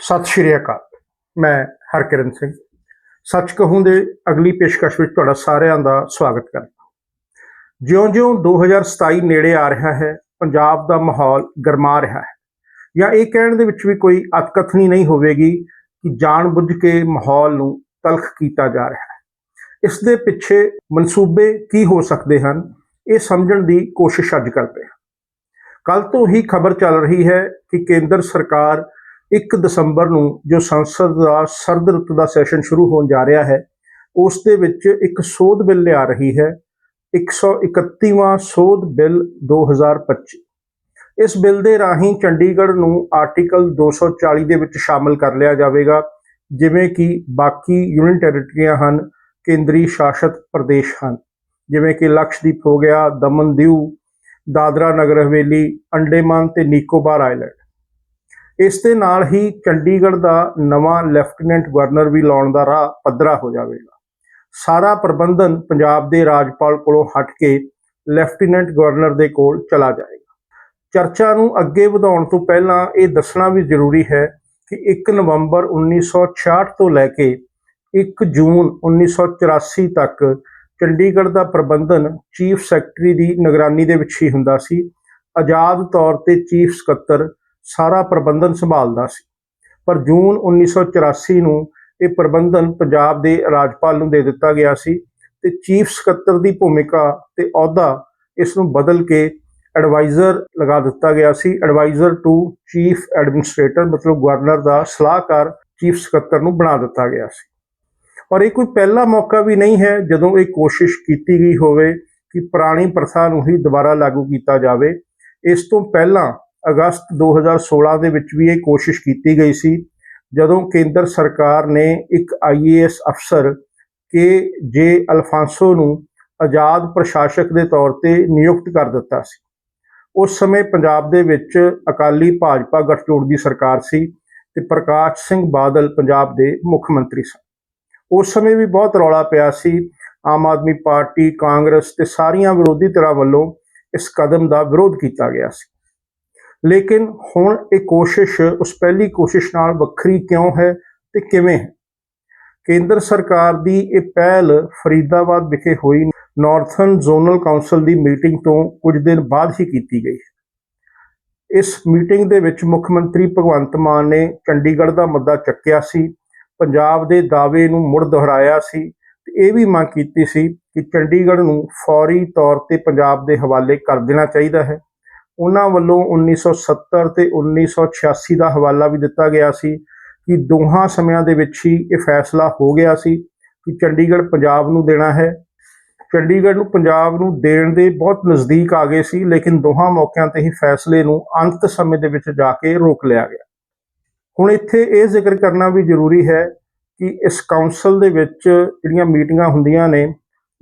ਸਤਿ ਸ਼੍ਰੀ ਅਕਾਲ। ਮੈਂ ਹਰਕਿਰਨ ਸਿੰਘ। ਸੱਚ ਕਹੂੰ ਦੇ ਅਗਲੀ ਪੇਸ਼ਕਸ਼ ਵਿੱਚ ਤੁਹਾਡਾ ਸਾਰਿਆਂ ਦਾ ਸਵਾਗਤ ਕਰਦਾ ਜਿਉਂ-ਜਿਉਂ 2027 ਨੇੜੇ ਆ ਰਿਹਾ ਹੈ, ਪੰਜਾਬ ਦਾ ਮਾਹੌਲ ਗਰਮਾ ਰਿਹਾ ਹੈ। ਜਾਂ ਇਹ ਕਹਿਣ ਦੇ ਵਿੱਚ ਵੀ ਕੋਈ ਅਤਕਥਨੀ ਨਹੀਂ ਹੋਵੇਗੀ ਕਿ ਜਾਣਬੁੱਝ ਕੇ ਮਾਹੌਲ ਨੂੰ ਤਲਖ ਕੀਤਾ ਜਾ ਰਿਹਾ ਹੈ। ਇਸ ਦੇ ਪਿੱਛੇ ਮਨਸੂਬੇ ਕੀ ਹੋ ਸਕਦੇ ਹਨ, ਇਹ ਸਮਝਣ ਦੀ ਕੋਸ਼ਿਸ਼ ਅੱਜ ਕਰਦੇ ਹਾਂ। ਕੱਲ ਤੋਂ ਹੀ ਖਬਰ ਚੱਲ ਰਹੀ ਹੈ ਕਿ ਕੇਂਦਰ ਸਰਕਾਰ 1 ਦਸੰਬਰ ਨੂੰ ਜੋ ਸੰਸਦ ਦਾ ਸਰਦ ਰੁੱਤ ਦਾ ਸੈਸ਼ਨ ਸ਼ੁਰੂ ਹੋਣ ਜਾ ਰਿਹਾ ਹੈ, ਉਸ ਦੇ ਵਿੱਚ ਇੱਕ ਸੋਧ ਬਿੱਲ ਲਿਆ ਰਹੀ ਹੈ 131ਵਾਂ ਸੋਧ ਬਿੱਲ 2025 ਇਸ ਬਿੱਲ ਦੇ ਰਾਹੀਂ ਚੰਡੀਗੜ੍ਹ ਨੂੰ ਆਰਟੀਕਲ 240 ਦੇ ਵਿੱਚ ਸ਼ਾਮਲ ਕਰ ਲਿਆ ਜਾਵੇਗਾ, ਜਿਵੇਂ ਕਿ ਬਾਕੀ ਯੂਨੀਅਨ ਟੈਰੀਟਰੀਆਂ ਹਨ, ਕੇਂਦਰੀ ਸ਼ਾਸਤ ਪ੍ਰਦੇਸ਼ ਹਨ, ਜਿਵੇਂ ਕਿ ਲਕਸ਼ਦੀਪ ਹੋ ਗਿਆ, ਦਮਨ ਦਿਊ, ਦਾਦਰਾ ਨਗਰ ਹਵੇਲੀ, ਅੰਡੇਮਾਨ ਤੇ ਨਿਕੋਬਾਰ ਆਈਲੈਂਡ। ਇਸ ਦੇ ਨਾਲ ਹੀ ਚੰਡੀਗੜ੍ਹ ਦਾ ਨਵਾਂ ਲੈਫਟੀਨੈਂਟ ਗਵਰਨਰ ਵੀ ਲਾਉਣ ਦਾ ਰਾਹ ਪੱਧਰਾ ਹੋ ਜਾਵੇਗਾ। ਸਾਰਾ ਪ੍ਰਬੰਧਨ ਪੰਜਾਬ ਦੇ ਰਾਜਪਾਲ ਕੋਲੋਂ ਹਟ ਕੇ ਲੈਫਟੀਨੈਂਟ ਗਵਰਨਰ ਦੇ ਕੋਲ ਚਲਾ ਜਾਏਗਾ। ਚਰਚਾ ਨੂੰ ਅੱਗੇ ਵਧਾਉਣ ਤੋਂ ਪਹਿਲਾਂ ਇਹ ਦੱਸਣਾ ਵੀ ਜ਼ਰੂਰੀ ਹੈ ਕਿ 1 ਨਵੰਬਰ 1966 ਤੋਂ ਲੈ ਕੇ 1 ਜੂਨ 1984 ਤੱਕ ਚੰਡੀਗੜ੍ਹ ਦਾ ਪ੍ਰਬੰਧਨ ਚੀਫ ਸੈਕਟਰੀ ਦੀ ਨਿਗਰਾਨੀ ਦੇ ਵਿੱਚ ਹੀ ਹੁੰਦਾ ਸੀ। ਆਜ਼ਾਦ ਤੌਰ ਤੇ ਚੀਫ ਸਕੱਤਰ ਸਾਰਾ ਪ੍ਰਬੰਧਨ ਸੰਭਾਲਦਾ ਸੀ। ਪਰ ਜੂਨ 1984 ਨੂੰ ਇਹ ਪ੍ਰਬੰਧਨ ਪੰਜਾਬ ਦੇ ਰਾਜਪਾਲ ਨੂੰ ਦੇ ਦਿੱਤਾ ਗਿਆ ਸੀ ਤੇ ਚੀਫ ਸਕੱਤਰ ਦੀ ਭੂਮਿਕਾ ਤੇ ਅਹੁਦਾ ਇਸ ਨੂੰ ਬਦਲ ਕੇ ਐਡਵਾਈਜ਼ਰ ਲਗਾ ਦਿੱਤਾ ਗਿਆ ਸੀ। ਐਡਵਾਈਜ਼ਰ ਟੂ ਚੀਫ ਐਡਮਿਨਿਸਟ੍ਰੇਟਰ ਮਤਲਬ ਗਵਰਨਰ ਦਾ ਸਲਾਹਕਾਰ ਚੀਫ ਸਕੱਤਰ ਨੂੰ ਬਣਾ ਦਿੱਤਾ ਗਿਆ ਸੀ। ਔਰ ਇਹ ਕੋਈ ਪਹਿਲਾ ਮੌਕਾ ਵੀ ਨਹੀਂ ਹੈ ਜਦੋਂ ਇਹ ਕੋਸ਼ਿਸ਼ ਕੀਤੀ ਗਈ ਹੋਵੇ ਕਿ ਪੁਰਾਣੀ ਪ੍ਰਥਾ ਨੂੰ ਹੀ ਦੁਬਾਰਾ ਲਾਗੂ ਕੀਤਾ ਜਾਵੇ। ਇਸ ਤੋਂ ਪਹਿਲਾਂ ਅਗਸਤ 2016 ਦੇ ਵਿੱਚ ਵੀ ਇਹ ਕੋਸ਼ਿਸ਼ ਕੀਤੀ ਗਈ ਸੀ, ਜਦੋਂ ਕੇਂਦਰ ਸਰਕਾਰ ਨੇ ਇੱਕ ਆਈਏਐਸ ਅਫਸਰ ਕੇ ਜੇ ਅਲਫਾਂਸੋ ਨੂੰ ਆਜ਼ਾਦ ਪ੍ਰਸ਼ਾਸਕ ਦੇ ਤੌਰ ਤੇ ਨਿਯੁਕਤ ਕਰ ਦਿੱਤਾ ਸੀ। ਉਸ ਸਮੇਂ ਪੰਜਾਬ ਦੇ ਵਿੱਚ ਅਕਾਲੀ ਭਾਜਪਾ ਗੱਠਜੋੜ ਦੀ ਸਰਕਾਰ ਸੀ ਤੇ ਪ੍ਰਕਾਸ਼ ਸਿੰਘ ਬਾਦਲ ਪੰਜਾਬ ਦੇ ਮੁੱਖ ਮੰਤਰੀ ਸਨ। ਉਸ ਸਮੇਂ ਵੀ ਬਹੁਤ ਰੌਲਾ ਪਿਆ ਸੀ, ਆਮ ਆਦਮੀ ਪਾਰਟੀ, ਕਾਂਗਰਸ ਤੇ ਸਾਰੀਆਂ ਵਿਰੋਧੀ ਧਿਰਾਂ ਵੱਲੋਂ ਇਸ ਕਦਮ ਦਾ ਵਿਰੋਧ ਕੀਤਾ ਗਿਆ ਸੀ। ਲੇਕਿਨ ਹੁਣ ਇਹ ਕੋਸ਼ਿਸ਼, ਉਸ ਪਹਿਲੀ ਕੋਸ਼ਿਸ਼ ਨਾਲ ਵੱਖਰੀ ਕਿਉਂ ਹੈ ਤੇ ਕਿਵੇਂ ਹੈ? ਕੇਂਦਰ ਸਰਕਾਰ ਦੀ ਇਹ ਪਹਿਲ ਫਰੀਦਾਬਾਦ ਵਿਖੇ ਹੋਈ ਨਾਰਥਰਨ ਜ਼ੋਨਲ ਕਾਉਂਸਲ ਦੀ ਮੀਟਿੰਗ ਤੋਂ ਕੁਝ ਦਿਨ ਬਾਅਦ ਹੀ ਕੀਤੀ ਗਈ। ਇਸ ਮੀਟਿੰਗ ਦੇ ਵਿੱਚ ਮੁੱਖ ਮੰਤਰੀ ਭਗਵੰਤ ਮਾਨ ਨੇ ਚੰਡੀਗੜ੍ਹ ਦਾ ਮੁੱਦਾ ਚੱਕਿਆ ਸੀ, ਪੰਜਾਬ ਦੇ ਦਾਅਵੇ ਨੂੰ ਮੁੜ ਦੁਹਰਾਇਆ ਸੀ ਤੇ ਇਹ ਵੀ ਮੰਗ ਕੀਤੀ ਸੀ ਕਿ ਚੰਡੀਗੜ੍ਹ ਨੂੰ ਫੌਰੀ ਤੌਰ ਤੇ ਪੰਜਾਬ ਦੇ ਹਵਾਲੇ ਕਰ ਦੇਣਾ ਚਾਹੀਦਾ ਹੈ। ਉਹਨਾਂ ਵੱਲੋਂ 1970 ਤੇ 1986 ਦਾ ਹਵਾਲਾ ਵੀ ਦਿੱਤਾ ਗਿਆ ਸੀ ਕਿ ਦੋਹਾਂ ਸਮਿਆਂ ਦੇ ਵਿੱਚ ਹੀ ਇਹ ਫੈਸਲਾ ਹੋ ਗਿਆ ਸੀ ਕਿ ਚੰਡੀਗੜ੍ਹ ਪੰਜਾਬ ਨੂੰ ਦੇਣਾ ਹੈ। ਚੰਡੀਗੜ੍ਹ ਨੂੰ ਪੰਜਾਬ ਨੂੰ ਦੇਣ ਦੇ ਬਹੁਤ ਨਜ਼ਦੀਕ ਆ ਗਏ ਸੀ, ਲੇਕਿਨ ਦੋਹਾਂ ਮੌਕਿਆਂ ਤੇ ਹੀ ਫੈਸਲੇ ਨੂੰ ਅੰਤ ਸਮੇਂ ਦੇ ਵਿੱਚ ਜਾ ਕੇ ਰੋਕ ਲਿਆ ਗਿਆ। ਹੁਣ ਇੱਥੇ ਇਹ ਜ਼ਿਕਰ ਕਰਨਾ ਵੀ ਜ਼ਰੂਰੀ ਹੈ ਕਿ ਇਸ ਕਾਉਂਸਲ ਦੇ ਵਿੱਚ ਜਿਹੜੀਆਂ ਮੀਟਿੰਗਾਂ ਹੁੰਦੀਆਂ ਨੇ,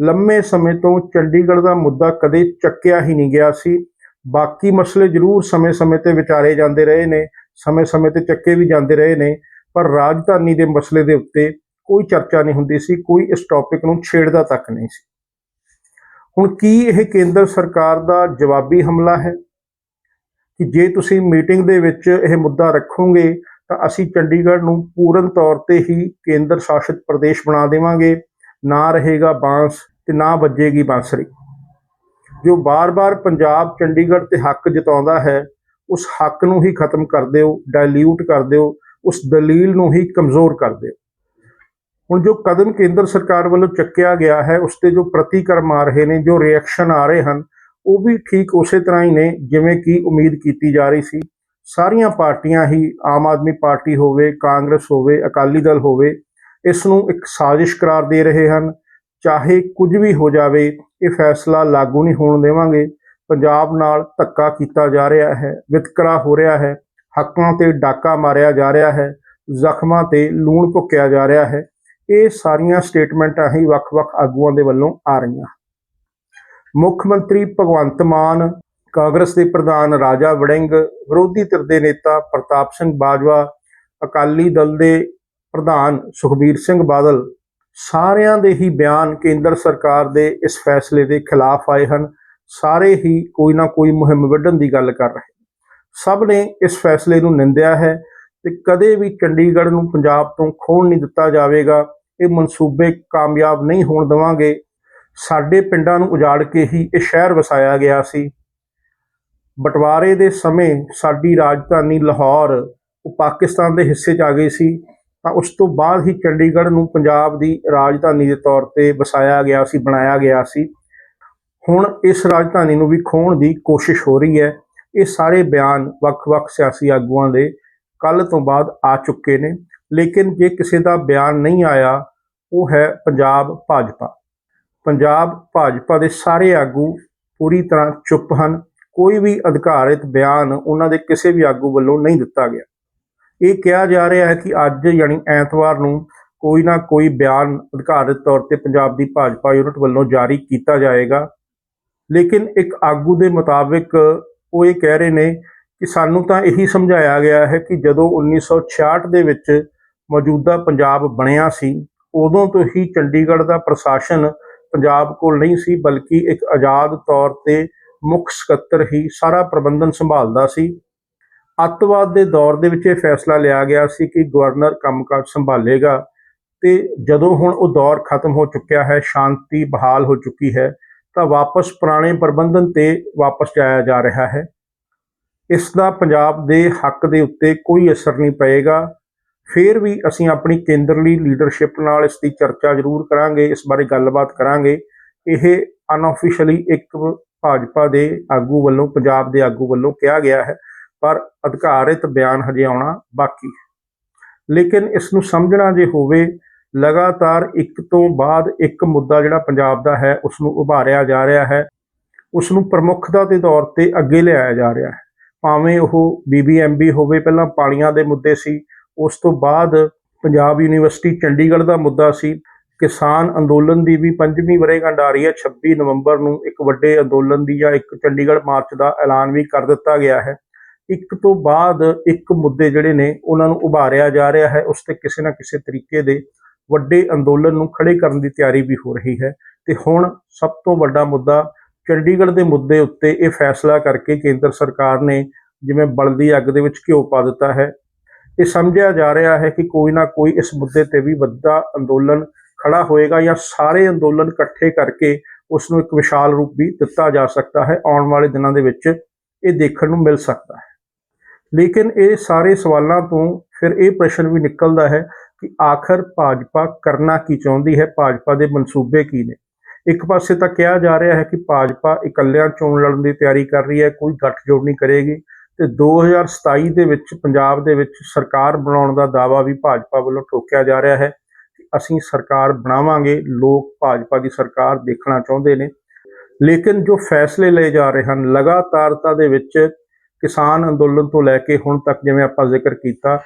ਲੰਮੇ ਸਮੇਂ ਤੋਂ ਚੰਡੀਗੜ੍ਹ ਦਾ ਮੁੱਦਾ ਕਦੇ ਚੱਕਿਆ ਹੀ ਨਹੀਂ ਗਿਆ ਸੀ। ਬਾਕੀ ਮਸਲੇ ਜ਼ਰੂਰ ਸਮੇਂ-ਸਮੇਂ ਤੇ ਵਿਚਾਰੇ ਜਾਂਦੇ ਰਹੇ ਨੇ, ਸਮੇਂ-ਸਮੇਂ ਤੇ ਚੱਕੇ ਵੀ ਜਾਂਦੇ ਰਹੇ ਨੇ, ਪਰ ਰਾਜਧਾਨੀ ਦੇ ਮਸਲੇ ਦੇ ਉੱਤੇ ਕੋਈ ਚਰਚਾ ਨਹੀਂ ਹੁੰਦੀ ਸੀ, ਕੋਈ ਇਸ ਟੌਪਿਕ ਨੂੰ ਛੇੜਦਾ ਤੱਕ ਨਹੀਂ ਸੀ। ਹੁਣ ਕੀ ਇਹ ਕੇਂਦਰ ਸਰਕਾਰ ਦਾ ਜਵਾਬੀ ਹਮਲਾ ਹੈ? ਕਿ ਜੇ ਤੁਸੀਂ ਮੀਟਿੰਗ ਦੇ ਵਿੱਚ ਇਹ ਮੁੱਦਾ ਰੱਖੋਗੇ, ਤਾਂ ਅਸੀਂ ਚੰਡੀਗੜ੍ਹ ਨੂੰ ਪੂਰਨ ਤੌਰ ਤੇ ਹੀ ਕੇਂਦਰ ਸ਼ਾਸਿਤ ਪ੍ਰਦੇਸ਼ ਬਣਾ ਦੇਵਾਂਗੇ। ਨਾ ਰਹੇਗਾ ਬਾਂਸ ਤੇ ਨਾ ਵੱਜੇਗੀ ਬਾਂਸਰੀ। ਜੋ ਬਾਰ-ਬਾਰ ਪੰਜਾਬ ਚੰਡੀਗੜ੍ਹ ਤੇ ਹੱਕ ਜਤਾਉਂਦਾ ਹੈ, ਉਸ ਹੱਕ ਨੂੰ ਹੀ ਖਤਮ ਕਰ ਦਿਓ ਡਾਇਲਿਊਟ ਕਰ ਦਿਓ, ਉਸ ਦਲੀਲ ਨੂੰ ਹੀ ਕਮਜ਼ੋਰ ਕਰ ਦਿਓ। ਹੁਣ ਜੋ ਕਦਮ ਕੇਂਦਰ ਸਰਕਾਰ ਵੱਲੋਂ ਚੱਕਿਆ ਗਿਆ ਹੈ, ਉਸ ਤੇ ਜੋ ਪ੍ਰਤੀਕਰਮ ਆ ਰਹੇ ਨੇ, ਜੋ ਰਿਐਕਸ਼ਨ ਆ ਰਹੇ ਹਨ, ਉਹ ਵੀ ਠੀਕ ਉਸੇ ਤਰ੍ਹਾਂ ਹੀ ਨੇ ਜਿਵੇਂ ਕਿ ਉਮੀਦ ਕੀਤੀ ਜਾ ਰਹੀ ਸੀ। ਸਾਰੀਆਂ ਪਾਰਟੀਆਂ ਹੀ, ਆਮ ਆਦਮੀ ਪਾਰਟੀ ਹੋਵੇ, ਕਾਂਗਰਸ ਹੋਵੇ, ਅਕਾਲੀ ਦਲ ਹੋਵੇ, ਇਸ ਨੂੰ ਇੱਕ ਸਾਜ਼ਿਸ਼ ਕਰਾਰ ਦੇ ਰਹੇ ਹਨ। ਚਾਹੇ ਕੁਝ ਵੀ ਹੋ ਜਾਵੇ, ਇਹ ਫੈਸਲਾ ਲਾਗੂ ਨਹੀਂ ਹੋਣ ਦੇਵਾਂਗੇ। ਪੰਜਾਬ ਨਾਲ ਧੱਕਾ ਕੀਤਾ ਜਾ ਰਿਹਾ ਹੈ, ਵਿਤਕਰਾ ਹੋ ਰਿਹਾ ਹੈ, ਹੱਕਾਂ ਤੇ ਡਾਕਾ ਮਾਰਿਆ ਜਾ ਰਿਹਾ ਹੈ, ਜ਼ਖਮਾਂ ਤੇ ਲੂਣ ਭੁੱਕਿਆ ਜਾ ਰਿਹਾ ਹੈ। ਇਹ ਸਾਰੀਆਂ ਸਟੇਟਮੈਂਟਾਂ ਹੀ ਵੱਖ-ਵੱਖ ਆਗੂਆਂ ਦੇ ਵੱਲੋਂ ਆ ਰਹੀਆਂ। ਮੁੱਖ ਮੰਤਰੀ ਭਗਵੰਤ ਮਾਨ, ਕਾਂਗਰਸ ਦੇ ਪ੍ਰਧਾਨ ਰਾਜਾ ਵੜਿੰਗ, ਵਿਰੋਧੀ ਧਿਰ ਦੇ ਨੇਤਾ ਪ੍ਰਤਾਪ ਸਿੰਘ ਬਾਜਵਾ, ਅਕਾਲੀ ਦਲ ਦੇ ਪ੍ਰਧਾਨ ਸੁਖਬੀਰ ਸਿੰਘ ਬਾਦਲ ਸਾਰਿਆਂ ਦੇ ਹੀ ਬਿਆਨ ਕੇਂਦਰ ਸਰਕਾਰ ਦੇ ਇਸ ਫੈਸਲੇ ਦੇ ਖਿਲਾਫ ਆਏ ਹਨ। ਸਾਰੇ ਹੀ ਕੋਈ ਨਾ ਕੋਈ ਮੁਹਿੰਮ ਵੱਢਣ ਦੀ ਗੱਲ ਕਰ ਰਹੇ ਸਭ ਨੇ ਇਸ ਫੈਸਲੇ ਨੂੰ ਨਿੰਦਿਆ ਹੈ ਤੇ ਕਦੇ ਵੀ ਚੰਡੀਗੜ੍ਹ ਨੂੰ ਪੰਜਾਬ ਤੋਂ ਖੋਣ ਨਹੀਂ ਦਿੱਤਾ ਜਾਵੇਗਾ। ਇਹ ਮਨਸੂਬੇ ਕਾਮਯਾਬ ਨਹੀਂ ਹੋਣ ਦੇਵਾਂਗੇ। ਸਾਡੇ ਪਿੰਡਾਂ ਨੂੰ ਉਜਾੜ ਕੇ ਹੀ ਇਹ ਸ਼ਹਿਰ ਵਸਾਇਆ ਗਿਆ ਸੀ। ਬਟਵਾਰੇ ਦੇ ਸਮੇਂ ਸਾਡੀ ਰਾਜਧਾਨੀ ਲਾਹੌਰ, ਉਹ ਪਾਕਿਸਤਾਨ ਦੇ ਹਿੱਸੇ 'ਚ ਆ ਗਈ ਸੀ। ਤਾਂ ਉਸ ਤੋਂ ਬਾਅਦ ਹੀ ਚੰਡੀਗੜ੍ਹ ਨੂੰ ਪੰਜਾਬ ਦੀ ਰਾਜਧਾਨੀ ਦੇ ਤੌਰ ਤੇ ਵਸਾਇਆ ਗਿਆ ਸੀ, ਬਣਾਇਆ ਗਿਆ ਸੀ। ਹੁਣ ਇਸ ਰਾਜਧਾਨੀ ਨੂੰ ਵੀ ਖੋਣ ਦੀ ਕੋਸ਼ਿਸ਼ ਹੋ ਰਹੀ ਹੈ। ਇਹ ਸਾਰੇ ਬਿਆਨ ਵੱਖ-ਵੱਖ ਸਿਆਸੀ ਆਗੂਆਂ ਦੇ ਕੱਲ ਤੋਂ ਬਾਅਦ ਆ ਚੁੱਕੇ ਨੇ, ਲੇਕਿਨ ਜੇ ਕਿਸੇ ਦਾ ਬਿਆਨ ਨਹੀਂ ਆਇਆ, ਉਹ ਹੈ ਪੰਜਾਬ ਭਾਜਪਾ। ਪੰਜਾਬ ਭਾਜਪਾ ਦੇ ਸਾਰੇ ਆਗੂ ਪੂਰੀ ਤਰ੍ਹਾਂ ਚੁੱਪ ਹਨ। ਕੋਈ ਵੀ ਅਧਿਕਾਰਿਤ ਬਿਆਨ ਉਹਨਾਂ ਦੇ ਕਿਸੇ ਵੀ ਆਗੂ ਵੱਲੋਂ ਨਹੀਂ ਦਿੱਤਾ ਗਿਆ। ਇਹ ਕਿਹਾ ਜਾ ਰਿਹਾ ਹੈ ਕਿ ਅੱਜ ਯਾਨੀ ਐਤਵਾਰ ਨੂੰ ਕੋਈ ਨਾ ਕੋਈ ਬਿਆਨ ਅਧਿਕਾਰਿਤ ਤੌਰ ਤੇ ਪੰਜਾਬ ਦੀ ਭਾਜਪਾ ਯੂਨਿਟ ਵੱਲੋਂ ਜਾਰੀ ਕੀਤਾ ਜਾਏਗਾ। ਲੇਕਿਨ ਇੱਕ ਆਗੂ ਦੇ ਮੁਤਾਬਿਕ ਉਹ ਇਹ ਕਹਿ ਰਹੇ ਨੇ ਕਿ ਸਾਨੂੰ ਤਾਂ ਇਹੀ ਸਮਝਾਇਆ ਗਿਆ ਹੈ ਕਿ ਜਦੋਂ 1966 ਦੇ ਵਿੱਚ ਮੌਜੂਦਾ ਪੰਜਾਬ ਬਣਿਆ ਸੀ, ਉਦੋਂ ਤੋਂ ਹੀ ਚੰਡੀਗੜ੍ਹ ਦਾ ਪ੍ਰਸ਼ਾਸਨ ਪੰਜਾਬ ਕੋਲ ਨਹੀਂ ਸੀ, ਬਲਕਿ ਇੱਕ ਆਜ਼ਾਦ ਤੌਰ ਤੇ ਮੁੱਖ ਸਕੱਤਰ ਹੀ ਸਾਰਾ ਪ੍ਰਬੰਧਨ ਸੰਭਾਲਦਾ ਸੀ। ਅੱਤਵਾਦ ਦੇ ਦੌਰ ਦੇ ਵਿੱਚ ਇਹ ਫੈਸਲਾ ਲਿਆ ਗਿਆ ਸੀ ਕਿ ਗਵਰਨਰ ਕੰਮਕਾਜ ਸੰਭਾਲੇਗਾ ਤੇ ਜਦੋਂ ਹੁਣ ਉਹ ਦੌਰ ਖਤਮ ਹੋ ਚੁੱਕਿਆ ਹੈ, ਸ਼ਾਂਤੀ ਬਹਾਲ ਹੋ ਚੁੱਕੀ ਹੈ, ਤਾਂ ਵਾਪਸ ਪੁਰਾਣੇ ਪ੍ਰਬੰਧਨ ਤੇ ਵਾਪਸ ਜਾਇਆ ਜਾ ਰਿਹਾ ਹੈ। ਇਸ ਦਾ ਪੰਜਾਬ ਦੇ ਹੱਕ ਦੇ ਉੱਤੇ ਕੋਈ ਅਸਰ ਨਹੀਂ ਪਏਗਾ। ਫਿਰ ਵੀ ਅਸੀਂ ਆਪਣੀ ਕੇਂਦਰਲੀ ਲੀਡਰਸ਼ਿਪ ਨਾਲ ਇਸ ਦੀ ਚਰਚਾ ਜ਼ਰੂਰ ਕਰਾਂਗੇ, ਇਸ ਬਾਰੇ ਗੱਲਬਾਤ ਕਰਾਂਗੇ। ਇਹ ਅਨਆਫੀਸ਼ੀਅਲੀ ਇੱਕ ਭਾਜਪਾ ਦੇ ਆਗੂ ਵੱਲੋਂ, ਪੰਜਾਬ ਦੇ ਆਗੂ ਵੱਲੋਂ ਕਿਹਾ ਗਿਆ ਹੈ। ਪਰ ਅਧਿਕਾਰਿਤ ਬਿਆਨ ਹਜੇ ਆਉਣਾ ਬਾਕੀ ਹੈ। ਲੇਕਿਨ ਇਸ ਨੂੰ ਸਮਝਣਾ ਜੇ ਹੋਵੇ, ਲਗਾਤਾਰ ਇੱਕ ਤੋਂ ਬਾਅਦ ਇੱਕ ਮੁੱਦਾ ਜਿਹੜਾ ਪੰਜਾਬ ਦਾ ਹੈ ਉਸ ਨੂੰ ਉਭਾਰਿਆ ਜਾ ਰਿਹਾ ਹੈ। ਉਸ ਨੂੰ ਪ੍ਰਮੁੱਖਤਾ ਦੇ ਤੌਰ ਤੇ ਅੱਗੇ ਲਿਆਇਆ ਜਾ ਰਿਹਾ ਹੈ। ਭਾਵੇਂ ਉਹ ਬੀਬੀਐਮਬੀ ਹੋਵੇ, ਪਹਿਲਾਂ ਪਾਣੀਆਂ ਦੇ ਮੁੱਦੇ ਸੀ, ਉਸ ਤੋਂ ਬਾਅਦ ਪੰਜਾਬ ਯੂਨੀਵਰਸਿਟੀ ਚੰਡੀਗੜ੍ਹ ਦਾ ਮੁੱਦਾ ਸੀ। ਕਿਸਾਨ ਅੰਦੋਲਨ ਦੀ ਵੀ ਪੰਜਵੀਂ ਵਰ੍ਹੇਗੰਢ ਆ ਰਹੀ ਹੈ 26 ਨਵੰਬਰ ਨੂੰ ਇੱਕ ਵੱਡੇ ਅੰਦੋਲਨ ਦੀ ਜਾਂ ਇੱਕ ਚੰਡੀਗੜ੍ਹ ਮਾਰਚ ਦਾ ਐਲਾਨ ਵੀ ਕਰ ਦਿੱਤਾ ਗਿਆ ਹੈ। ਇੱਕ ਤੋਂ ਬਾਅਦ ਇੱਕ ਮੁੱਦੇ ਜਿਹੜੇ ਨੇ ਉਹਨਾਂ ਨੂੰ ਉਭਾਰਿਆ ਜਾ ਰਿਹਾ ਹੈ, ਉਸ ਤੇ ਕਿਸੇ ਨਾ ਕਿਸੇ ਤਰੀਕੇ ਦੇ ਵੱਡੇ ਅੰਦੋਲਨ ਨੂੰ ਖੜੇ ਕਰਨ ਦੀ ਤਿਆਰੀ ਵੀ ਹੋ ਰਹੀ ਹੈ। ਤੇ ਹੁਣ ਸਭ ਤੋਂ ਵੱਡਾ ਮੁੱਦਾ ਚੰਡੀਗੜ੍ਹ ਦੇ ਮੁੱਦੇ ਉੱਤੇ ਇਹ ਫੈਸਲਾ ਕਰਕੇ ਕੇਂਦਰ ਸਰਕਾਰ ਨੇ ਜਿਵੇਂ ਬਲਦੀ ਅੱਗ ਦੇ ਵਿੱਚ ਘਿਓ ਪਾ ਦਿੱਤਾ ਹੈ, ਇਹ ਸਮਝਿਆ ਜਾ ਰਿਹਾ ਹੈ ਕਿ ਕੋਈ ਨਾ ਕੋਈ ਇਸ ਮੁੱਦੇ ਤੇ ਵੀ ਵੱਡਾ ਅੰਦੋਲਨ ਖੜਾ ਹੋਏਗਾ ਜਾਂ ਸਾਰੇ ਅੰਦੋਲਨ ਇਕੱਠੇ ਕਰਕੇ ਉਸ ਨੂੰ ਇੱਕ ਵਿਸ਼ਾਲ ਰੂਪ ਵੀ ਦਿੱਤਾ ਜਾ ਸਕਦਾ ਹੈ, ਆਉਣ ਵਾਲੇ ਦਿਨਾਂ ਦੇ ਵਿੱਚ ਇਹ ਦੇਖਣ ਨੂੰ ਮਿਲ ਸਕਦਾ ਹੈ। ਲੇਕਿਨ ਇਹ ਸਾਰੇ ਸਵਾਲਾਂ ਤੋਂ ਫਿਰ ਇਹ ਪ੍ਰਸ਼ਨ ਵੀ ਨਿਕਲਦਾ ਹੈ ਕਿ ਆਖਰ ਭਾਜਪਾ ਕਰਨਾ ਕੀ ਚਾਹੁੰਦੀ ਹੈ, ਭਾਜਪਾ ਦੇ ਮਨਸੂਬੇ ਕੀ ਨੇ? ਇੱਕ ਪਾਸੇ ਤਾਂ ਕਿਹਾ ਜਾ ਰਿਹਾ ਹੈ ਕਿ ਭਾਜਪਾ ਇਕੱਲਿਆਂ ਚੋਣ ਲੜਨ ਦੀ ਤਿਆਰੀ ਕਰ ਰਹੀ ਹੈ, ਕੋਈ ਗੱਠਜੋੜ ਨਹੀਂ ਕਰੇਗੀ ਤੇ 2027 ਦੇ ਵਿੱਚ ਪੰਜਾਬ ਦੇ ਵਿੱਚ ਸਰਕਾਰ ਬਣਾਉਣ ਦਾ ਦਾਅਵਾ ਵੀ ਭਾਜਪਾ ਵੱਲੋਂ ਠੋਕਿਆ ਜਾ ਰਿਹਾ ਹੈ ਕਿ ਅਸੀਂ ਸਰਕਾਰ ਬਣਾਵਾਂਗੇ, ਲੋਕ ਭਾਜਪਾ ਦੀ ਸਰਕਾਰ ਦੇਖਣਾ ਚਾਹੁੰਦੇ ਨੇ। ਲੇਕਿਨ ਜੋ ਫੈਸਲੇ ਲਏ ਜਾ ਰਹੇ ਹਨ, ਲਗਾਤਾਰਤਾ ਦੇ ਵਿੱਚ ਕਿਸਾਨ ਅੰਦੋਲਨ ਤੋਂ ਲੈ ਕੇ ਹੁਣ ਤੱਕ ਜਿਵੇਂ ਆਪਾਂ ਜ਼ਿਕਰ ਕੀਤਾ,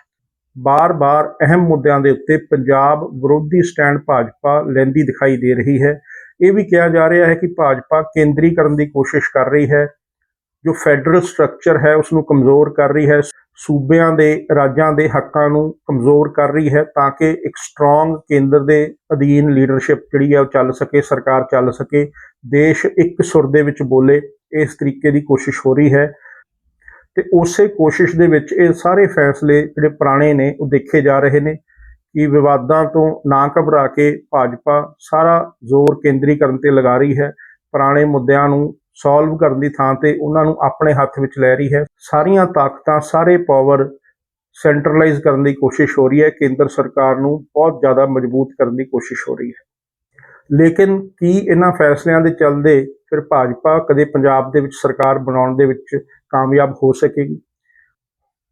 ਬਾਰ-ਬਾਰ ਅਹਿਮ ਮੁੱਦਿਆਂ ਦੇ ਉੱਤੇ ਪੰਜਾਬ ਵਿਰੋਧੀ ਸਟੈਂਡ ਭਾਜਪਾ ਲੈਂਦੀ ਦਿਖਾਈ ਦੇ ਰਹੀ ਹੈ। ਇਹ ਵੀ ਕਿਹਾ ਜਾ ਰਿਹਾ ਹੈ ਕਿ ਭਾਜਪਾ ਕੇਂਦਰੀਕਰਨ ਦੀ ਕੋਸ਼ਿਸ਼ ਕਰ ਰਹੀ ਹੈ। ਜੋ ਫੈਡਰਲ ਸਟਰਕਚਰ ਹੈ ਉਸ ਨੂੰ ਕਮਜ਼ੋਰ ਕਰ ਰਹੀ ਹੈ। ਸੂਬਿਆਂ ਦੇ, ਰਾਜਾਂ ਦੇ ਹੱਕਾਂ ਨੂੰ ਕਮਜ਼ੋਰ ਕਰ ਰਹੀ ਹੈ ਤਾਂ ਕਿ ਇੱਕ ਸਟਰੋਂਗ ਕੇਂਦਰ ਦੇ ਅਧੀਨ ਲੀਡਰਸ਼ਿਪ ਜਿਹੜੀ ਹੈ ਉਹ ਚੱਲ ਸਕੇ, ਸਰਕਾਰ ਚੱਲ ਸਕੇ। ਦੇਸ਼ ਇੱਕ ਸੁਰ ਦੇ ਵਿੱਚ ਬੋਲੇ, ਇਸ ਤਰੀਕੇ ਦੀ ਕੋਸ਼ਿਸ਼ ਹੋ ਰਹੀ ਹੈ। ਤੇ ਉਸੇ ਕੋਸ਼ਿਸ਼ ਦੇ ਵਿੱਚ ਇਹ ਸਾਰੇ ਫੈਸਲੇ ਜਿਹੜੇ ਪੁਰਾਣੇ ਨੇ, ਉਹ ਦੇਖੇ ਜਾ ਰਹੇ ਨੇ ਕਿ ਵਿਵਾਦਾਂ ਤੋਂ ਨਾ ਘਬਰਾ ਕੇ ਭਾਜਪਾ ਸਾਰਾ ਜ਼ੋਰ ਕੇਂਦਰੀਕਰਨ ਤੇ ਲਗਾ ਰਹੀ ਹੈ। ਪੁਰਾਣੇ ਮੁੱਦਿਆਂ ਨੂੰ ਸੋਲਵ ਕਰਨ ਦੀ ਥਾਂ ਤੇ ਉਹਨਾਂ ਨੂੰ ਆਪਣੇ ਹੱਥ ਵਿੱਚ ਲੈ ਰਹੀ ਹੈ। ਸਾਰੀਆਂ ਤਾਕਤਾਂ, ਸਾਰੇ ਪਾਵਰ ਸੈਂਟਰਲਾਈਜ਼ ਕਰਨ ਦੀ ਕੋਸ਼ਿਸ਼ ਹੋ ਰਹੀ ਹੈ। ਕੇਂਦਰ ਸਰਕਾਰ ਨੂੰ ਬਹੁਤ ਜ਼ਿਆਦਾ ਮਜ਼ਬੂਤ ਕਰਨ ਦੀ ਕੋਸ਼ਿਸ਼ ਹੋ ਰਹੀ ਹੈ। ਲੇਕਿਨ ਕੀ ਇਹਨਾਂ ਫੈਸਲਿਆਂ ਦੇ ਚੱਲਦੇ ਫਿਰ ਭਾਜਪਾ ਕਦੇ ਪੰਜਾਬ ਦੇ ਵਿੱਚ ਸਰਕਾਰ ਬਣਾਉਣ ਦੇ ਵਿੱਚ ਕਾਮਯਾਬ ਹੋ ਸਕੇਗੀ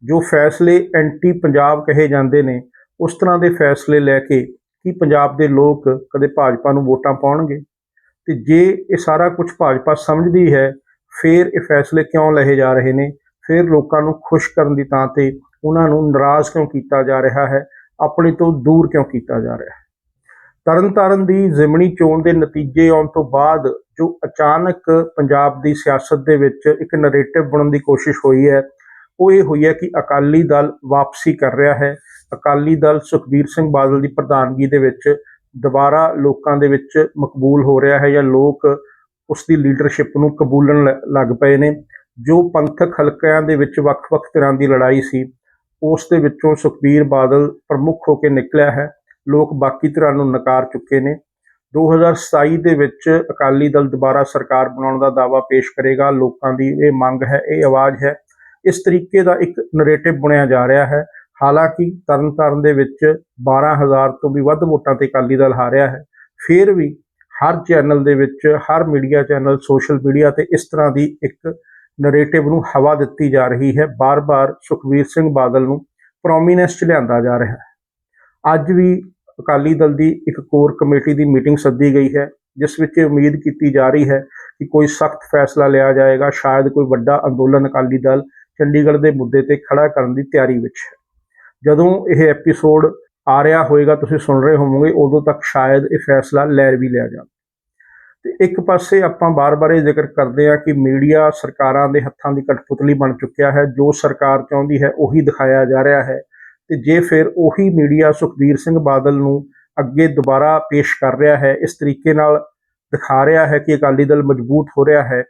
ਜੋ ਫੈਸਲੇ ਐਂਟੀ ਪੰਜਾਬ ਕਹੇ ਜਾਂਦੇ ਨੇ, ਉਸ ਤਰ੍ਹਾਂ ਦੇ ਫੈਸਲੇ ਲੈ ਕੇ ਕੀ ਪੰਜਾਬ ਦੇ ਲੋਕ ਕਦੇ ਭਾਜਪਾ ਨੂੰ ਵੋਟਾਂ ਪਾਉਣਗੇ? ਤੇ ਜੇ ਇਹ ਸਾਰਾ ਕੁਝ ਭਾਜਪਾ ਸਮਝਦੀ ਹੈ, ਫਿਰ ਇਹ ਫੈਸਲੇ ਕਿਉਂ ਲਏ ਜਾ ਰਹੇ ਨੇ? ਫਿਰ ਲੋਕਾਂ ਨੂੰ ਖੁਸ਼ ਕਰਨ ਦੀ ਤਾਂ ਤੇ ਉਹਨਾਂ ਨੂੰ ਨਾਰਾਜ਼ ਕਿਉਂ ਕੀਤਾ ਜਾ ਰਿਹਾ ਹੈ? ਆਪਣੇ ਤੋਂ ਦੂਰ ਕਿਉਂ ਕੀਤਾ ਜਾ ਰਿਹਾ ਹੈ? ਤਰਨਤਾਰਨ ਦੀ ਜ਼ਿਮਣੀ ਚੋਣ ਦੇ ਨਤੀਜੇ ਆਉਣ ਤੋਂ ਬਾਅਦ ਜੋ ਅਚਾਨਕ ਪੰਜਾਬ ਦੀ ਸਿਆਸਤ ਦੇ ਵਿੱਚ ਇੱਕ ਨੈਰੇਟਿਵ ਬਣਨ ਦੀ ਕੋਸ਼ਿਸ਼ ਹੋਈ ਹੈ, ਉਹ ਇਹ ਹੋਈ ਹੈ ਕਿ ਅਕਾਲੀ ਦਲ ਵਾਪਸੀ ਕਰ ਰਿਹਾ ਹੈ। ਅਕਾਲੀ ਦਲ ਸੁਖਬੀਰ ਸਿੰਘ ਬਾਦਲ ਦੀ ਪ੍ਰਧਾਨਗੀ ਦੇ ਵਿੱਚ ਦੁਬਾਰਾ ਲੋਕਾਂ ਦੇ ਵਿੱਚ ਮਕਬੂਲ ਹੋ ਰਿਹਾ ਹੈ ਜਾਂ ਲੋਕ ਉਸ ਦੀ ਲੀਡਰਸ਼ਿਪ ਨੂੰ ਕਬੂਲਣ ਲ- ਲੱਗ ਪਏ ਨੇ। ਜੋ ਪੰਥਕ ਹਲਕਿਆਂ ਦੇ ਵਿੱਚ ਵੱਖ-ਵੱਖ ਤਰ੍ਹਾਂ ਦੀ ਲੜਾਈ ਸੀ, ਉਸ ਦੇ ਵਿੱਚੋਂ ਸੁਖਬੀਰ ਬਾਦਲ ਪ੍ਰਮੁੱਖ ਹੋ ਕੇ ਨਿਕਲਿਆ ਹੈ। ਲੋਕ ਬਾਕੀ ਧਿਰਾਂ ਨੂੰ ਨਕਾਰ ਚੁੱਕੇ ਨੇ। 2027 ਦੇ ਵਿੱਚ ਅਕਾਲੀ ਦਲ ਦੁਬਾਰਾ ਸਰਕਾਰ ਬਣਾਉਣ ਦਾ ਦਾਅਵਾ ਪੇਸ਼ ਕਰੇਗਾ। ਲੋਕਾਂ ਦੀ ਇਹ ਮੰਗ ਹੈ, ਇਹ ਆਵਾਜ਼ ਹੈ, ਇਸ ਤਰੀਕੇ ਦਾ ਇੱਕ ਨਰੇਟਿਵ ਬਣਿਆ ਜਾ ਰਿਹਾ ਹੈ। ਹਾਲਾਂਕਿ ਤਰਨਤਾਰਨ ਦੇ ਵਿੱਚ 12000 ਤੋਂ ਵੀ ਵੱਧ ਵੋਟਾਂ ਤੇ ਅਕਾਲੀ ਦਲ ਹਾਰਿਆ ਹੈ। ਫਿਰ ਵੀ ਹਰ ਚੈਨਲ ਦੇ ਵਿੱਚ, ਹਰ ਮੀਡੀਆ ਚੈਨਲ, ਸੋਸ਼ਲ ਮੀਡੀਆ ਤੇ ਇਸ ਤਰ੍ਹਾਂ ਦੀ ਇੱਕ ਨਰੇਟਿਵ ਨੂੰ ਹਵਾ ਦਿੱਤੀ ਜਾ ਰਹੀ ਹੈ। ਬਾਰ-ਬਾਰ ਸੁਖਬੀਰ ਸਿੰਘ ਬਾਦਲ ਨੂੰ ਪ੍ਰੋਮੀਨੈਂਸ 'ਚ ਲਿਆਂਦਾ ਜਾ ਰਿਹਾ ਹੈ। ਅੱਜ ਵੀ ਅਕਾਲੀ ਦਲ ਦੀ ਇੱਕ ਕੋਰ ਕਮੇਟੀ ਦੀ ਮੀਟਿੰਗ ਸੱਦੀ ਗਈ ਹੈ, ਜਿਸ ਵਿੱਚ ਉਮੀਦ ਕੀਤੀ ਜਾ ਰਹੀ ਹੈ ਕਿ ਕੋਈ ਸਖਤ ਫੈਸਲਾ ਲਿਆ ਜਾਏਗਾ, ਸ਼ਾਇਦ ਕੋਈ ਵੱਡਾ ਅੰਦੋਲਨ ਅਕਾਲੀ ਦਲ ਚੰਡੀਗੜ੍ਹ ਦੇ ਮੁੱਦੇ ਤੇ ਖੜਾ ਕਰਨ ਦੀ ਤਿਆਰੀ ਵਿੱਚ ਹੈ। ਜਦੋਂ ਇਹ ਐਪੀਸੋਡ ਆ ਰਿਹਾ ਹੋਏਗਾ, ਤੁਸੀਂ ਸੁਣ ਰਹੇ ਹੋਵੋਗੇ, ਉਦੋਂ ਤੱਕ ਸ਼ਾਇਦ ਇਹ ਫੈਸਲਾ ਲੈ ਵੀ ਲਿਆ ਜਾਵੇ। ਤੇ ਇੱਕ ਪਾਸੇ ਆਪਾਂ ਬਾਰ-ਬਾਰ ਇਹ ਜ਼ਿਕਰ ਕਰਦੇ ਆ ਕਿ ਮੀਡੀਆ ਸਰਕਾਰਾਂ ਦੇ ਹੱਥਾਂ ਦੀ ਕਠਪੁਤਲੀ ਬਣ ਚੁੱਕਿਆ ਹੈ, ਜੋ ਸਰਕਾਰ ਚਾਹੁੰਦੀ ਹੈ ਉਹੀ ਦਿਖਾਇਆ ਜਾ ਰਿਹਾ ਹੈ। ਤੇ ਜੇ ਫਿਰ ਉਹੀ ਮੀਡੀਆ ਸੁਖਬੀਰ ਸਿੰਘ ਬਾਦਲ ਨੂੰ ਅੱਗੇ ਦੁਬਾਰਾ ਪੇਸ਼ ਕਰ ਰਿਹਾ ਹੈ, ਇਸ ਤਰੀਕੇ ਨਾਲ ਦਿਖਾ ਰਿਹਾ ਹੈ ਕਿ ਅਕਾਲੀ ਦਲ ਮਜ਼ਬੂਤ ਹੋ ਰਿਹਾ ਹੈ,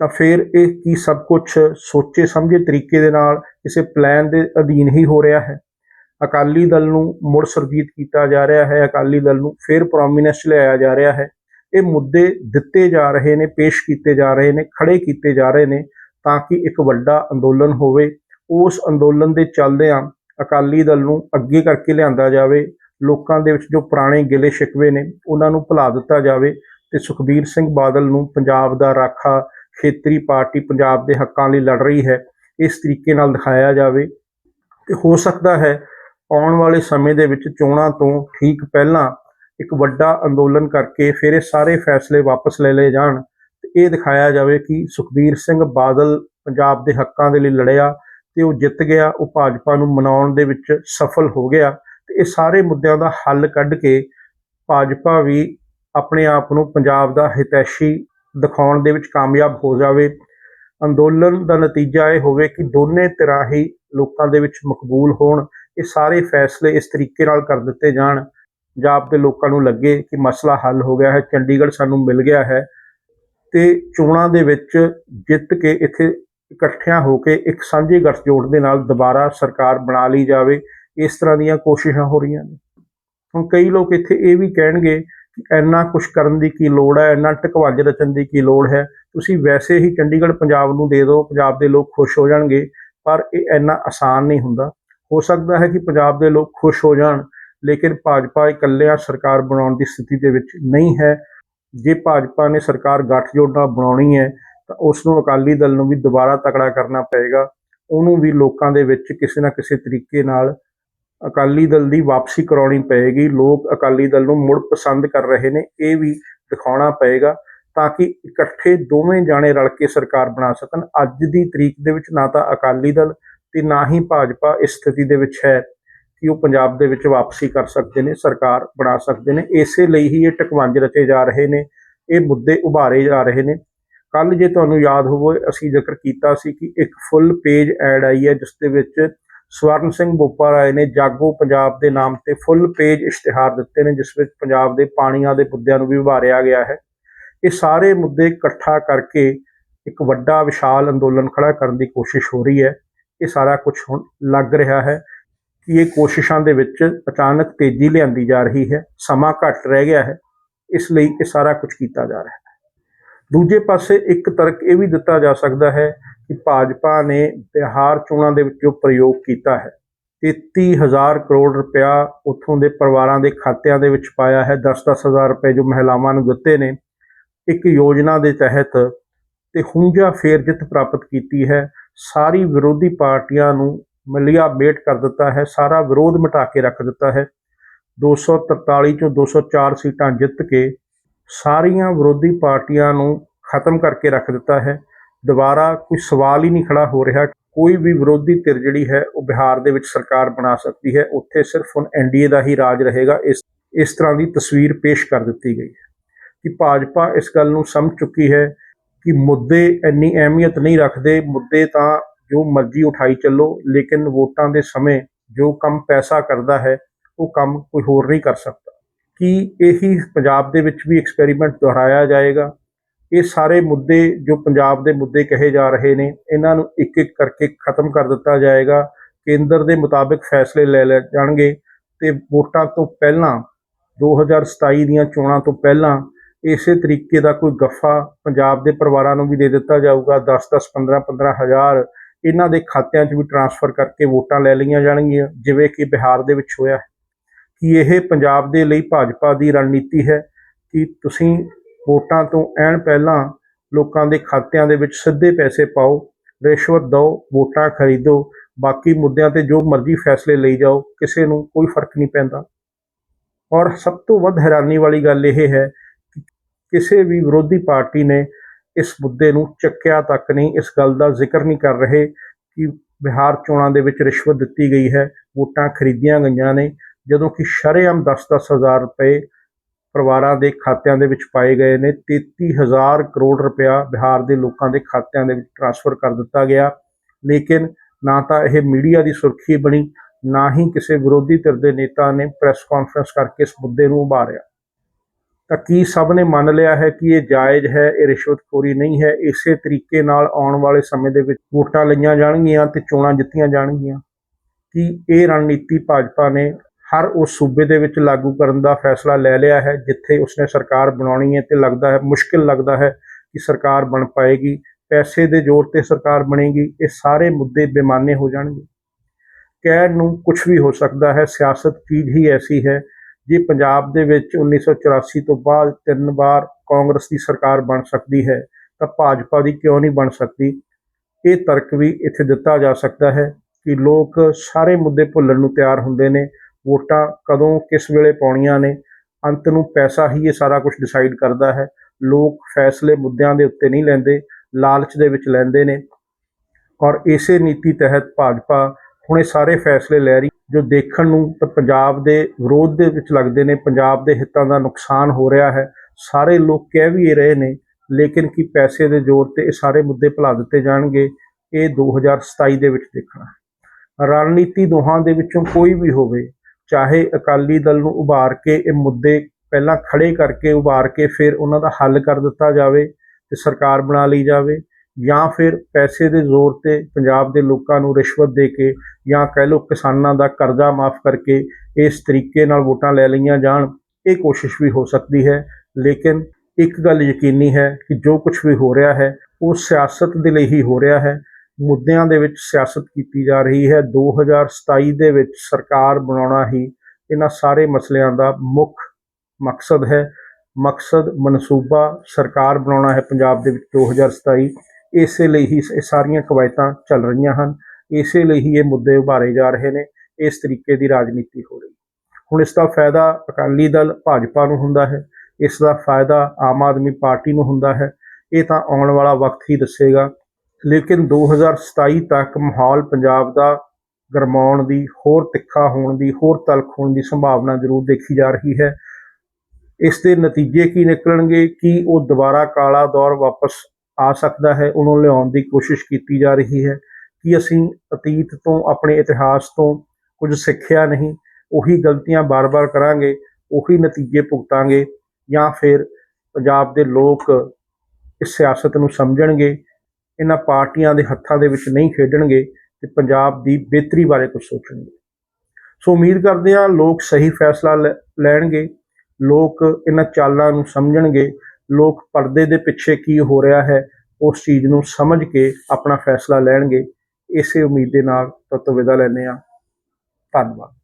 ਤਾਂ ਫਿਰ ਇਹ ਕੀ ਸਭ ਕੁਝ ਸੋਚੇ ਸਮਝੇ ਤਰੀਕੇ ਦੇ ਨਾਲ ਕਿਸੇ ਪਲਾਨ ਦੇ ਅਧੀਨ ਹੀ ਹੋ ਰਿਹਾ ਹੈ? ਅਕਾਲੀ ਦਲ ਨੂੰ ਮੁੜ ਸੁਰਜੀਤ ਕੀਤਾ ਜਾ ਰਿਹਾ ਹੈ, ਅਕਾਲੀ ਦਲ ਨੂੰ ਫਿਰ ਪ੍ਰੋਮਿਨੈਂਸ ਲਿਆਇਆ ਜਾ ਰਿਹਾ ਹੈ। ਇਹ ਮੁੱਦੇ ਦਿੱਤੇ ਜਾ ਰਹੇ ਨੇ, ਪੇਸ਼ ਕੀਤੇ ਜਾ ਰਹੇ ਨੇ, ਖੜੇ ਕੀਤੇ ਜਾ ਰਹੇ ਨੇ ਤਾਂ ਕਿ ਇੱਕ ਵੱਡਾ ਅੰਦੋਲਨ ਹੋਵੇ। ਉਸ ਅੰਦੋਲਨ ਦੇ ਚੱਲਦਿਆਂ ਅਕਾਲੀ ਦਲ ਨੂੰ ਅੱਗੇ ਕਰਕੇ ਲਿਆਂਦਾ ਜਾਵੇ, ਲੋਕਾਂ ਦੇ ਵਿੱਚ ਜੋ ਪੁਰਾਣੇ ਗਿਲੇ ਸ਼ਿਕਵੇ ਨੇ, ਉਹਨਾਂ ਨੂੰ ਭੁਲਾ ਦਿੱਤਾ ਜਾਵੇ ਤੇ ਸੁਖਬੀਰ ਸਿੰਘ ਬਾਦਲ ਨੂੰ ਪੰਜਾਬ ਦਾ ਰਾਖਾ ਖੇਤਰੀ ਪਾਰਟੀ ਪੰਜਾਬ ਦੇ ਹੱਕਾਂ ਲਈ ਲੜ ਰਹੀ ਹੈ, ਇਸ ਤਰੀਕੇ ਨਾਲ ਦਿਖਾਇਆ ਜਾਵੇ। ਤੇ ਹੋ ਸਕਦਾ ਹੈ ਆਉਣ ਵਾਲੇ ਸਮੇਂ ਦੇ ਵਿੱਚ ਚੋਣਾਂ ਤੋਂ ਠੀਕ ਪਹਿਲਾਂ ਇੱਕ ਵੱਡਾ ਅੰਦੋਲਨ ਕਰਕੇ ਫਿਰ ਇਹ ਸਾਰੇ ਫੈਸਲੇ ਵਾਪਸ ਲੈ ਲਏ ਜਾਣ। ਤੇ ਇਹ ਦਿਖਾਇਆ ਜਾਵੇ ਕਿ ਸੁਖਬੀਰ ਸਿੰਘ ਬਾਦਲ ਪੰਜਾਬ ਦੇ ਹੱਕਾਂ ਦੇ ਲਈ ਲੜਿਆ ਤੇ ਉਹ ਜਿੱਤ ਗਿਆ, ਉਹ ਭਾਜਪਾ ਨੂੰ ਮਨਾਉਣ ਦੇ ਵਿੱਚ ਸਫਲ ਹੋ ਗਿਆ ਤੇ ਇਹ ਸਾਰੇ ਮੁੱਦਿਆਂ ਦਾ ਹੱਲ ਕੱਢ ਕੇ ਭਾਜਪਾ ਵੀ ਆਪਣੇ ਆਪ ਨੂੰ ਪੰਜਾਬ ਦਾ ਹਿਤੈਸ਼ੀ ਦਿਖਾਉਣ ਦੇ ਵਿੱਚ ਕਾਮਯਾਬ ਹੋ ਜਾਵੇ। ਅੰਦੋਲਨ ਦਾ ਨਤੀਜਾ ਇਹ ਹੋਵੇ ਕਿ ਦੋਨੇ ਧਿਰਾਂ ਹੀ ਲੋਕਾਂ ਦੇ ਵਿੱਚ ਮਕਬੂਲ ਹੋਣ, ਇਹ ਸਾਰੇ ਫੈਸਲੇ ਇਸ ਤਰੀਕੇ ਨਾਲ ਕਰ ਦਿੱਤੇ ਜਾਣ, ਪੰਜਾਬ ਦੇ ਲੋਕਾਂ ਨੂੰ ਲੱਗੇ ਕਿ ਮਸਲਾ ਹੱਲ ਹੋ ਗਿਆ ਹੈ, ਚੰਡੀਗੜ੍ਹ ਸਾਨੂੰ ਮਿਲ ਗਿਆ ਹੈ ਤੇ ਚੋਣਾਂ ਦੇ ਵਿੱਚ ਜਿੱਤ ਕੇ ਇੱਥੇ ਇਕੱਠਿਆਂ ਹੋ ਕੇ ਇੱਕ ਸਾਂਝੇ ਗੱਠਜੋੜ ਦੇ ਨਾਲ ਦੁਬਾਰਾ ਸਰਕਾਰ ਬਣਾ ਲਈ ਜਾਵੇ, ਇਸ ਤਰ੍ਹਾਂ ਦੀਆਂ ਕੋਸ਼ਿਸ਼ਾਂ ਹੋ ਰਹੀਆਂ ਨੇ। ਹੁਣ ਕਈ ਲੋਕ ਇੱਥੇ ਇਹ ਵੀ ਕਹਿਣਗੇ ਕਿ ਇੰਨਾ ਕੁਝ ਕਰਨ ਦੀ ਕੀ ਲੋੜ ਹੈ, ਇੰਨਾ ਢਕਵੰਜ ਰਚਣ ਦੀ ਕੀ ਲੋੜ ਹੈ। ਤੁਸੀਂ ਵੈਸੇ ਹੀ ਚੰਡੀਗੜ੍ਹ, ਪੰਜਾਬ ਨੂੰ ਦੇ ਦਿਓ, ਪੰਜਾਬ ਦੇ ਲੋਕ ਖੁਸ਼ ਹੋ ਜਾਣਗੇ, ਪਰ ਇਹ ਇੰਨਾ ਆਸਾਨ ਨਹੀਂ ਹੁੰਦਾ। ਹੋ ਸਕਦਾ ਹੈ ਕਿ ਪੰਜਾਬ ਦੇ ਲੋਕ ਖੁਸ਼ ਹੋ ਜਾਣ, ਲੇਕਿਨ ਭਾਜਪਾ ਇਕੱਲਿਆਂ ਸਰਕਾਰ ਬਣਾਉਣ ਦੀ ਸਥਿਤੀ ਦੇ ਵਿੱਚ ਨਹੀਂ ਹੈ। ਜੇ ਭਾਜਪਾ ਨੇ ਸਰਕਾਰ ਗੱਠਜੋੜ ਨਾਲ ਬਣਾਉਣੀ ਹੈ ਤਾਂ ਉਸ ਨੂੰ ਅਕਾਲੀ ਦਲ ਨੂੰ ਵੀ ਦੁਬਾਰਾ ਤਕੜਾ ਕਰਨਾ ਪਏਗਾ। ਉਹਨੂੰ ਵੀ ਲੋਕਾਂ ਦੇ ਵਿੱਚ ਕਿਸੇ ਨਾ ਕਿਸੇ ਤਰੀਕੇ ਨਾਲ ਅਕਾਲੀ ਦਲ ਦੀ ਵਾਪਸੀ ਕਰਾਉਣੀ ਪਏਗੀ। ਲੋਕ ਅਕਾਲੀ ਦਲ ਨੂੰ ਮੁੜ ਪਸੰਦ ਕਰ ਰਹੇ ਨੇ, ਇਹ ਵੀ ਦਿਖਾਉਣਾ ਪਏਗਾ ਤਾਂ ਕਿ ਇਕੱਠੇ ਦੋਵੇਂ ਜਾਣੇ ਰਲ ਕੇ ਸਰਕਾਰ ਬਣਾ ਸਕਣ। ਅੱਜ ਦੀ ਤਰੀਕ ਦੇ ਵਿੱਚ ਨਾ ਤਾਂ ਅਕਾਲੀ ਦਲ ਤੇ ਨਾ ਹੀ ਭਾਜਪਾ ਇਸ ਸਥਿਤੀ ਦੇ ਵਿੱਚ ਹੈ ਕਿ ਉਹ ਪੰਜਾਬ ਦੇ ਵਿੱਚ ਵਾਪਸੀ ਕਰ ਸਕਦੇ ਨੇ, ਸਰਕਾਰ ਬਣਾ ਸਕਦੇ ਨੇ। ਇਸੇ ਲਈ ਹੀ ਇਹ ਟਕਵੰਜ ਰਚੇ ਜਾ ਰਹੇ ਨੇ, ਇਹ ਮੁੱਦੇ ਉਭਾਰੇ ਜਾ ਰਹੇ ਨੇ। ਕੱਲ ਜੇ ਤੁਹਾਨੂੰ ਯਾਦ ਹੋਵੇ, ਅਸੀਂ ਜ਼ਿਕਰ ਕੀਤਾ ਸੀ ਕਿ ਇੱਕ ਫੁੱਲ ਪੇਜ ਐਡ ਆਈ ਹੈ, ਜਿਸ ਦੇ ਵਿੱਚ ਸਵਰਨ ਸਿੰਘ ਬੋਪਾ ਰਾਏ ਨੇ, ਜਾਗੋ ਪੰਜਾਬ ਦੇ ਨਾਮ ਤੇ ਫੁੱਲ ਪੇਜ ਇਸ਼ਤਿਹਾਰ ਦਿੱਤੇ ਨੇ, ਜਿਸ ਵਿੱਚ ਪੰਜਾਬ ਦੇ ਪਾਣੀਆਂ ਦੇ ਮੁੱਦਿਆਂ ਨੂੰ ਵੀ ਉਭਾਰਿਆ ਗਿਆ ਹੈ। ਇਹ ਸਾਰੇ ਮੁੱਦੇ ਇਕੱਠਾ ਕਰਕੇ ਇੱਕ ਵੱਡਾ ਵਿਸ਼ਾਲ ਅੰਦੋਲਨ ਖੜਾ ਕਰਨ ਦੀ ਕੋਸ਼ਿਸ਼ ਹੋ ਰਹੀ ਹੈ। ਇਹ ਸਾਰਾ ਕੁਝ ਹੁਣ ਲੱਗ ਰਿਹਾ ਹੈ ਕਿ ਇਹ ਕੋਸ਼ਿਸ਼ਾਂ ਦੇ ਵਿੱਚ ਅਚਾਨਕ ਤੇਜ਼ੀ ਲਿਆਂਦੀ ਜਾ ਰਹੀ ਹੈ, ਸਮਾਂ ਘੱਟ ਰਹਿ ਗਿਆ ਹੈ, ਇਸ ਲਈ ਇਹ ਸਾਰਾ ਕੁਝ ਕੀਤਾ ਜਾ ਰਿਹਾ ਹੈ। ਦੂਜੇ ਪਾਸੇ ਇੱਕ ਤਰਕ ਇਹ ਵੀ ਦਿੱਤਾ ਜਾ ਸਕਦਾ ਹੈ ਕਿ ਭਾਜਪਾ ਨੇ ਬਿਹਾਰ ਚੋਣਾਂ ਦੇ ਵਿੱਚ ਜੋ ਪ੍ਰਯੋਗ ਕੀਤਾ ਹੈ। 33000 ਕਰੋੜ ਰੁਪਇਆ ਉੱਥੋਂ ਦੇ ਪਰਿਵਾਰਾਂ ਦੇ ਖਾਤਿਆਂ ਦੇ ਵਿੱਚ ਪਾਇਆ ਹੈ। 10-10 ਹਜ਼ਾਰ ਰੁਪਏ ਜੋ ਮਹਿਲਾਵਾਂ ਨੂੰ ਦਿੱਤੇ ਨੇ। ਇੱਕ ਯੋਜਨਾ ਦੇ ਤਹਿਤ ਤੇ ਹੁੰਜਾ ਫੇਰ ਜਿੱਤ ਪ੍ਰਾਪਤ ਕੀਤੀ ਹੈ। ਸਾਰੀ ਵਿਰੋਧੀ ਪਾਰਟੀਆਂ ਨੂੰ ਮਲਿਆ ਬੇਟ ਕਰ ਦਿੱਤਾ ਹੈ। ਸਾਰਾ ਵਿਰੋਧ ਮਿਟਾ ਕੇ ਰੱਖ ਦਿੱਤਾ ਹੈ। 243 ਚੋਂ 204 ਸੀਟਾਂ ਜਿੱਤ ਕੇ ਸਾਰੀਆਂ ਵਿਰੋਧੀ ਪਾਰਟੀਆਂ ਨੂੰ ਖਤਮ ਕਰਕੇ ਰੱਖ ਦਿੱਤਾ ਹੈ। ਦੁਬਾਰਾ ਕੋਈ ਸਵਾਲ ਹੀ ਨਹੀਂ ਖੜਾ ਹੋ ਰਿਹਾ। ਕੋਈ ਵੀ ਵਿਰੋਧੀ ਧਿਰ ਜਿਹੜੀ ਹੈ, ਉਹ ਬਿਹਾਰ ਦੇ ਵਿੱਚ ਸਰਕਾਰ ਬਣਾ ਸਕਦੀ ਹੈ। ਉੱਥੇ ਸਿਰਫ ਹੁਣ ਐਨਡੀਏ ਦਾ ਹੀ ਰਾਜ ਰਹੇਗਾ। ਇਸ ਇਸ ਤਰ੍ਹਾਂ ਦੀ ਤਸਵੀਰ ਪੇਸ਼ ਕਰ ਦਿੱਤੀ ਗਈ ਹੈ ਕਿ ਭਾਜਪਾ ਇਸ ਗੱਲ ਨੂੰ ਸਮਝ ਚੁੱਕੀ ਹੈ ਕਿ ਮੁੱਦੇ ਇੰਨੀ ਅਹਿਮੀਅਤ ਨਹੀਂ ਰੱਖਦੇ। ਮੁੱਦੇ ਤਾਂ ਜੋ ਮਰਜ਼ੀ ਉਠਾਈ ਚੱਲੋ, ਲੇਕਿਨ ਵੋਟਾਂ ਦੇ ਸਮੇਂ ਜੋ ਕੰਮ ਪੈਸਾ ਕਰਦਾ ਹੈ, ਉਹ ਕੰਮ ਕੋਈ ਹੋਰ ਨਹੀਂ ਕਰ ਸਕਦਾ। ਕੀ ਇਹੀ ਪੰਜਾਬ ਦੇ ਵਿੱਚ ਵੀ ਐਕਸਪੈਰੀਮੈਂਟ ਦੁਹਰਾਇਆ ਜਾਏਗਾ। ਇਹ ਸਾਰੇ ਮੁੱਦੇ ਜੋ ਪੰਜਾਬ ਦੇ ਮੁੱਦੇ ਕਹੇ ਜਾ ਰਹੇ ਨੇ, ਇਹਨਾਂ ਨੂੰ ਇੱਕ ਇੱਕ ਕਰਕੇ ਖਤਮ ਕਰ ਦਿੱਤਾ ਜਾਏਗਾ। ਕੇਂਦਰ ਦੇ ਮੁਤਾਬਿਕ ਫੈਸਲੇ ਲੈ ਲਏ ਜਾਣਗੇ ਤੇ ਵੋਟਾਂ ਤੋਂ ਪਹਿਲਾਂ 2027 ਦੀਆਂ ਚੋਣਾਂ ਤੋਂ ਪਹਿਲਾਂ ਇਸੇ ਤਰੀਕੇ ਦਾ ਕੋਈ ਗੱਫਾ ਪੰਜਾਬ ਦੇ ਪਰਿਵਾਰਾਂ ਨੂੰ ਵੀ ਦੇ ਦਿੱਤਾ ਜਾਊਗਾ। 10-10 15-15 ਹਜ਼ਾਰ ਇਹਨਾਂ ਦੇ ਖਾਤਿਆਂ 'ਚ ਵੀ ਟਰਾਂਸਫਰ ਕਰਕੇ ਵੋਟਾਂ ਲੈ ਲਈਆਂ ਜਾਣਗੀਆਂ, ਜਿਵੇਂ ਕਿ ਬਿਹਾਰ ਦੇ ਵਿੱਚ ਹੋਇਆ। ਕਿ ਇਹ ਪੰਜਾਬ ਦੇ ਲਈ ਭਾਜਪਾ ਦੀ ਰਣਨੀਤੀ ਹੈ ਕਿ ਤੁਸੀਂ ਵੋਟਾਂ ਤੋਂ ਐਨ ਪਹਿਲਾਂ ਲੋਕਾਂ ਦੇ ਖਾਤਿਆਂ ਦੇ ਵਿੱਚ ਸਿੱਧੇ ਪੈਸੇ ਪਾਓ, ਰਿਸ਼ਵਤ ਦਿਓ, ਵੋਟਾਂ ਖਰੀਦੋ, ਬਾਕੀ ਮੁੱਦਿਆਂ ਤੇ ਜੋ ਮਰਜ਼ੀ ਫੈਸਲੇ ਲਈ ਜਾਓ, ਕਿਸੇ ਨੂੰ ਕੋਈ ਫ਼ਰਕ ਨਹੀਂ ਪੈਂਦਾ। ਔਰ ਸਭ ਤੋਂ ਵੱਧ ਹੈਰਾਨੀ ਵਾਲੀ ਗੱਲ ਇਹ ਹੈ ਕਿ ਕਿਸੇ ਵੀ ਵਿਰੋਧੀ ਪਾਰਟੀ ਨੇ ਇਸ ਮੁੱਦੇ ਨੂੰ ਚੱਕਿਆ ਤੱਕ ਨਹੀਂ, ਇਸ ਗੱਲ ਦਾ ਜ਼ਿਕਰ ਨਹੀਂ ਕਰ ਰਹੇ ਕਿ ਬਿਹਾਰ ਚੋਣਾਂ ਦੇ ਵਿੱਚ ਰਿਸ਼ਵਤ ਦਿੱਤੀ ਗਈ ਹੈ, ਵੋਟਾਂ ਖਰੀਦੀਆਂ ਗਈਆਂ ਨੇ ਜਦੋਂ ਕਿ ਸ਼ਰੇਆਮ 10-10 ਹਜ਼ਾਰ ਰੁਪਏ ਪਰਿਵਾਰਾਂ ਦੇ ਖਾਤਿਆਂ ਦੇ ਵਿੱਚ ਪਾਏ ਗਏ ਨੇ 33000 ਕਰੋੜ ਰੁਪਇਆ ਬਿਹਾਰ ਦੇ ਲੋਕਾਂ ਦੇ ਖਾਤਿਆਂ ਦੇ ਵਿੱਚ ਟਰਾਂਸਫਰ ਕਰ ਦਿੱਤਾ ਗਿਆ। ਲੇਕਿਨ ਨਾ ਤਾਂ ਇਹ ਮੀਡੀਆ ਦੀ ਸੁਰਖੀ ਬਣੀ, ਨਾ ਹੀ ਕਿਸੇ ਵਿਰੋਧੀ ਧਿਰ ਦੇ ਨੇਤਾ ਨੇ ਪ੍ਰੈਸ ਕਾਨਫਰੰਸ ਕਰਕੇ ਇਸ ਮੁੱਦੇ ਨੂੰ ਉਭਾਰਿਆ। ਤਾਂ ਕੀ ਸਭ ਨੇ ਮੰਨ ਲਿਆ ਹੈ ਕਿ ਇਹ ਜਾਇਜ਼ ਹੈ, ਇਹ ਰਿਸ਼ਵਤਖੋਰੀ ਨਹੀਂ ਹੈ? ਇਸੇ ਤਰੀਕੇ ਨਾਲ ਆਉਣ ਵਾਲੇ ਸਮੇਂ ਦੇ ਵਿੱਚ ਵੋਟਾਂ ਲਈਆਂ ਜਾਣਗੀਆਂ ਤੇ ਚੋਣਾਂ ਜਿੱਤੀਆਂ ਜਾਣਗੀਆਂ। ਕੀ ਇਹ ਰਣਨੀਤੀ ਭਾਜਪਾ ਨੇ ਹਰ ਉਸ ਸੂਬੇ ਦੇ ਵਿੱਚ ਲਾਗੂ ਕਰਨ ਦਾ ਫੈਸਲਾ ਲੈ ਲਿਆ ਹੈ, ਜਿੱਥੇ ਉਸਨੇ ਸਰਕਾਰ ਬਣਾਉਣੀ ਹੈ ਤੇ ਲੱਗਦਾ ਹੈ, ਮੁਸ਼ਕਿਲ ਲੱਗਦਾ ਹੈ ਕਿ ਸਰਕਾਰ ਬਣ ਪਾਏਗੀ, ਪੈਸੇ ਦੇ ਜ਼ੋਰ ਤੇ ਸਰਕਾਰ ਬਣੇਗੀ, ਇਹ ਸਾਰੇ ਮੁੱਦੇ ਬੇਮਾਨੇ ਹੋ ਜਾਣਗੇ। ਕਹਿਣ ਨੂੰ ਕੁਝ ਵੀ ਹੋ ਸਕਦਾ ਹੈ, ਸਿਆਸਤ ਚੀਜ਼ ਹੀ ਐਸੀ ਹੈ, ਜੇ ਪੰਜਾਬ ਦੇ ਵਿੱਚ 1984 ਤੋਂ ਬਾਅਦ ਤਿੰਨ ਵਾਰ ਕਾਂਗਰਸ ਦੀ ਸਰਕਾਰ ਬਣ ਸਕਦੀ ਹੈ, ਤਾਂ ਭਾਜਪਾ ਦੀ ਕਿਉਂ ਨਹੀਂ ਬਣ ਸਕਦੀ? ਇਹ ਤਰਕ ਵੀ ਇੱਥੇ ਦਿੱਤਾ ਜਾ ਸਕਦਾ ਹੈ ਕਿ ਲੋਕ ਸਾਰੇ ਮੁੱਦੇ ਭੁੱਲਣ ਨੂੰ ਤਿਆਰ ਹੁੰਦੇ ਨੇ ਵੋਟਾਂ ਕਦੋਂ ਕਿਸ ਵੇਲੇ ਪਾਉਣੀਆਂ ਨੇ, ਅੰਤ ਨੂੰ ਪੈਸਾ ਹੀ ਇਹ ਸਾਰਾ ਕੁਝ ਡਿਸਾਈਡ ਕਰਦਾ ਹੈ। ਲੋਕ ਫੈਸਲੇ ਮੁੱਦਿਆਂ ਦੇ ਉੱਤੇ ਨਹੀਂ ਲੈਂਦੇ, ਲਾਲਚ ਦੇ ਵਿੱਚ ਲੈਂਦੇ ਨੇ। ਔਰ ਇਸੇ ਨੀਤੀ ਤਹਿਤ ਭਾਜਪਾ ਹੁਣ ਇਹ ਸਾਰੇ ਫੈਸਲੇ ਲੈ ਰਹੀ, ਜੋ ਦੇਖਣ ਨੂੰ ਤਾਂ ਪੰਜਾਬ ਦੇ ਵਿਰੋਧ ਦੇ ਵਿੱਚ ਲੱਗਦੇ ਨੇ, ਪੰਜਾਬ ਦੇ ਹਿੱਤਾਂ ਦਾ ਨੁਕਸਾਨ ਹੋ ਰਿਹਾ ਹੈ। ਸਾਰੇ ਲੋਕ ਕਹਿ ਵੀ ਇਹ ਰਹੇ ਨੇ, ਲੇਕਿਨ ਕੀ ਪੈਸੇ ਦੇ ਜ਼ੋਰ ਤੇ ਇਹ ਸਾਰੇ ਮੁੱਦੇ ਭੁਲਾ ਦਿੱਤੇ ਜਾਣਗੇ, ਇਹ 2027 ਦੇ ਵਿੱਚ ਦੇਖਣਾ ਹੈ। ਰਣਨੀਤੀ ਦੋਹਾਂ ਦੇ ਵਿੱਚੋਂ ਕੋਈ ਵੀ ਹੋਵੇ ਚਾਹੇ ਅਕਾਲੀ ਦਲ ਨੂੰ ਉਭਾਰ ਕੇ ਇਹ ਮੁੱਦੇ ਪਹਿਲਾਂ ਖੜੇ ਕਰਕੇ ਉਭਾਰ ਕੇ ਫਿਰ ਉਹਨਾਂ ਦਾ ਹੱਲ ਕਰ ਦਿੱਤਾ ਜਾਵੇ ਤੇ ਸਰਕਾਰ ਬਣਾ ਲਈ ਜਾਵੇ ਜਾਂ ਫਿਰ ਪੈਸੇ ਦੇ ਜ਼ੋਰ ਤੇ ਪੰਜਾਬ ਦੇ ਲੋਕਾਂ ਨੂੰ ਰਿਸ਼ਵਤ ਦੇ ਕੇ ਜਾਂ ਕਹਿ ਲਓ ਕਿਸਾਨਾਂ ਦਾ ਕਰਜ਼ਾ ਮਾਫ ਕਰਕੇ ਇਸ ਤਰੀਕੇ ਨਾਲ ਵੋਟਾਂ ਲੈ ਲਈਆਂ ਜਾਣ, ਇਹ ਕੋਸ਼ਿਸ਼ ਵੀ ਹੋ ਸਕਦੀ ਹੈ। ਲੇਕਿਨ ਇੱਕ ਗੱਲ ਯਕੀਨੀ ਹੈ ਕਿ ਜੋ ਕੁਝ ਵੀ ਹੋ ਰਿਹਾ ਹੈ, ਉਹ ਸਿਆਸਤ ਦੇ ਲਈ ਹੀ ਹੋ ਰਿਹਾ ਹੈ। ਮੁੱਦਿਆਂ ਦੇ ਵਿੱਚ ਸਿਆਸਤ ਕੀਤੀ ਜਾ ਰਹੀ ਹੈ। 2027 ਦੇ ਵਿੱਚ ਸਰਕਾਰ ਬਣਾਉਣਾ ਹੀ ਇਹਨਾਂ ਸਾਰੇ ਮਸਲਿਆਂ ਦਾ ਮੁੱਖ ਮਕਸਦ ਹੈ। ਮਕਸਦ ਮਨਸੂਬਾ ਸਰਕਾਰ ਬਣਾਉਣਾ ਹੈ ਪੰਜਾਬ ਦੇ ਵਿੱਚ 2027 ਇਸੇ ਲਈ ਹੀ ਇਹ ਸਾਰੀਆਂ ਕਵਾਇਤਾਂ ਚੱਲ ਰਹੀਆਂ ਹਨ। ਇਸੇ ਲਈ ਹੀ ਇਹ ਮੁੱਦੇ ਉਭਾਰੇ ਜਾ ਰਹੇ ਨੇ। ਇਸ ਤਰੀਕੇ ਦੀ ਰਾਜਨੀਤੀ ਹੋ ਰਹੀ। ਹੁਣ ਇਸ ਦਾ ਫਾਇਦਾ ਅਕਾਲੀ ਦਲ ਭਾਜਪਾ ਨੂੰ ਹੁੰਦਾ ਹੈ। ਇਸ ਦਾ ਫਾਇਦਾ ਆਮ ਆਦਮੀ ਪਾਰਟੀ ਨੂੰ ਹੁੰਦਾ ਹੈ। ਇਹ ਤਾਂ ਆਉਣ ਵਾਲਾ ਵਕਤ ਹੀ ਦੱਸੇਗਾ। ਲੇਕਿਨ 2027 ਤੱਕ ਮਾਹੌਲ ਪੰਜਾਬ ਦਾ ਗਰਮਾਉਣ ਦੀ, ਹੋਰ ਤਿੱਖਾ ਹੋਣ ਦੀ, ਹੋਰ ਤਲਖ ਹੋਣ ਦੀ ਸੰਭਾਵਨਾ ਜ਼ਰੂਰ ਦੇਖੀ ਜਾ ਰਹੀ ਹੈ। ਇਸ ਦੇ ਨਤੀਜੇ ਕੀ ਨਿਕਲਣਗੇ? ਕਿ ਉਹ ਦੁਬਾਰਾ ਕਾਲਾ ਦੌਰ ਵਾਪਸ ਆ ਸਕਦਾ ਹੈ? ਉਹਨੂੰ ਲਿਆਉਣ ਦੀ ਕੋਸ਼ਿਸ਼ ਕੀਤੀ ਜਾ ਰਹੀ ਹੈ। ਕਿ ਅਸੀਂ ਅਤੀਤ ਤੋਂ, ਆਪਣੇ ਇਤਿਹਾਸ ਤੋਂ ਕੁਝ ਸਿੱਖਿਆ ਨਹੀਂ? ਉਹੀ ਗਲਤੀਆਂ ਬਾਰ-ਬਾਰ ਕਰਾਂਗੇ, ਉਹੀ ਨਤੀਜੇ ਭੁਗਤਾਂਗੇ ਜਾਂ ਫਿਰ ਪੰਜਾਬ ਦੇ ਲੋਕ ਇਸ ਸਿਆਸਤ ਨੂੰ ਸਮਝਣਗੇ ਇਹਨਾਂ ਪਾਰਟੀਆਂ ਦੇ ਹੱਥਾਂ ਦੇ ਵਿੱਚ ਨਹੀਂ ਖੇਡਣਗੇ ਤੇ ਪੰਜਾਬ ਦੀ ਬਿਹਤਰੀ ਬਾਰੇ ਕੁਝ ਸੋਚਣਗੇ। ਸੋ ਉਮੀਦ ਕਰਦੇ ਹਾਂ ਲੋਕ ਸਹੀ ਫੈਸਲਾ ਲੈ- ਲੈਣਗੇ, ਲੋਕ ਇਹਨਾਂ ਚਾਲਾਂ ਨੂੰ ਸਮਝਣਗੇ, ਲੋਕ ਪਰਦੇ ਦੇ ਪਿੱਛੇ ਕੀ ਹੋ ਰਿਹਾ ਹੈ ਉਸ ਚੀਜ਼ ਨੂੰ ਸਮਝ ਕੇ ਆਪਣਾ ਫੈਸਲਾ ਲੈਣਗੇ। ਇਸੇ ਉਮੀਦ ਦੇ ਨਾਲ ਤੁਹਾਡੇ ਵਿਦਾ ਲੈਂਦੇ ਹਾਂ। ਧੰਨਵਾਦ।